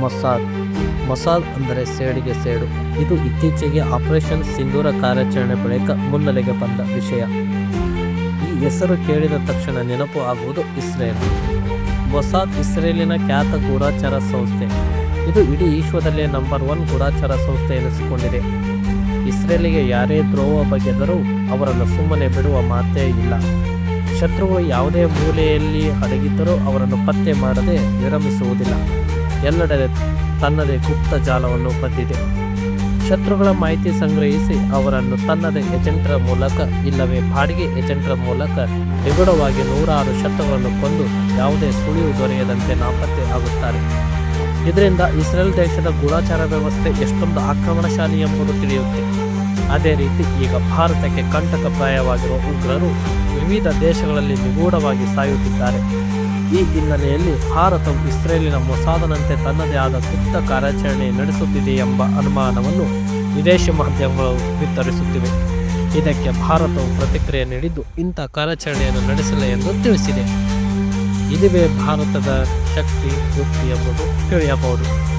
Mossad. Mossad ಅಂದರೆ ಸೇಡಿಗೆ ಸೇಡು. ಇದು ಇತ್ತೀಚೆಗೆ ಆಪರೇಷನ್ ಸಿಂಧೂರ ಕಾರ್ಯಾಚರಣೆ ಬಳಿಕ ಮುನ್ನೆಲೆಗೆ ಬಂದ ವಿಷಯ. ಈ ಹೆಸರು ಕೇಳಿದ ತಕ್ಷಣ ನೆನಪು ಆಗುವುದು ಇಸ್ರೇಲ್. ಮೊಸಾದ್ ಇಸ್ರೇಲಿನ ಖ್ಯಾತ ಗೂಢಾಚಾರ ಸಂಸ್ಥೆ. ಇದು ಇಡೀ ವಿಶ್ವದಲ್ಲೇ ನಂಬರ್ ಒನ್ ಗೂಢಾಚಾರ ಸಂಸ್ಥೆ ಎನಿಸಿಕೊಂಡಿದೆ. ಇಸ್ರೇಲಿಗೆ ಯಾರೇ ದ್ರೋಹ ಬಗೆದರೂ ಅವರನ್ನು ಸುಮ್ಮನೆ ಬಿಡುವ ಮಾತೇ ಇಲ್ಲ. ಶತ್ರುಗಳು ಯಾವುದೇ ಮೂಲೆಯಲ್ಲಿ ಅಡಗಿದ್ದರೂ ಅವರನ್ನು ಪತ್ತೆ ಮಾಡದೆ ವಿರಮಿಸುವುದಿಲ್ಲ. ಎಲ್ಲೆಡೆ ತನ್ನದೇ ಗುಪ್ತ ಜಾಲವನ್ನು ಹೊಂದಿದೆ. ಶತ್ರುಗಳ ಮಾಹಿತಿ ಸಂಗ್ರಹಿಸಿ ಅವರನ್ನು ತನ್ನದೇ ಏಜೆಂಟರ ಮೂಲಕ ಇಲ್ಲವೇ ಬಾಡಿಗೆ ಏಜೆಂಟರ ಮೂಲಕ ನಿಗೂಢವಾಗಿ ನೂರಾರು ಶತ್ರುಗಳನ್ನು ಕೊಂದು ಯಾವುದೇ ಸುಳಿವು ದೊರೆಯದಂತೆ ನಾಪತ್ತೆ ಆಗುತ್ತಾರೆ. ಇದರಿಂದ ಇಸ್ರೇಲ್ ದೇಶದ ಗೂಢಾಚಾರ ವ್ಯವಸ್ಥೆ ಎಷ್ಟೊಂದು ಆಕ್ರಮಣಶಾಲಿ ಎಂಬುದು ತಿಳಿಯುತ್ತೆ. ಅದೇ ರೀತಿ ಈಗ ಭಾರತಕ್ಕೆ ಕಂಟಕಪ್ರಾಯವಾಗಿರುವ ಉಗ್ರರು ವಿವಿಧ ದೇಶಗಳಲ್ಲಿ ನಿಗೂಢವಾಗಿ ಸಾಯುತ್ತಿದ್ದಾರೆ. ಈ ಹಿನ್ನೆಲೆಯಲ್ಲಿ ಭಾರತವು ಇಸ್ರೇಲಿನ ಮೊಸಾದನಂತೆ ತನ್ನದೇ ಆದ ಗುಪ್ತ ಕಾರ್ಯಾಚರಣೆ ನಡೆಸುತ್ತಿದೆ ಎಂಬ ಅನುಮಾನವನ್ನು ವಿದೇಶಿ ಮಾಧ್ಯಮಗಳು ವಿತರಿಸುತ್ತಿವೆ ಇದಕ್ಕೆ ಭಾರತವು ಪ್ರತಿಕ್ರಿಯೆ ನೀಡಿದ್ದು, ಇಂಥ ಕಾರ್ಯಾಚರಣೆಯನ್ನು ನಡೆಸಿಲ್ಲ ಎಂದು ತಿಳಿಸಿದೆ. ಇದುವೇ ಭಾರತದ ಶಕ್ತಿ ಯುಕ್ತಿ ಎಂಬುದು ತಿಳಿಯಬಹುದು.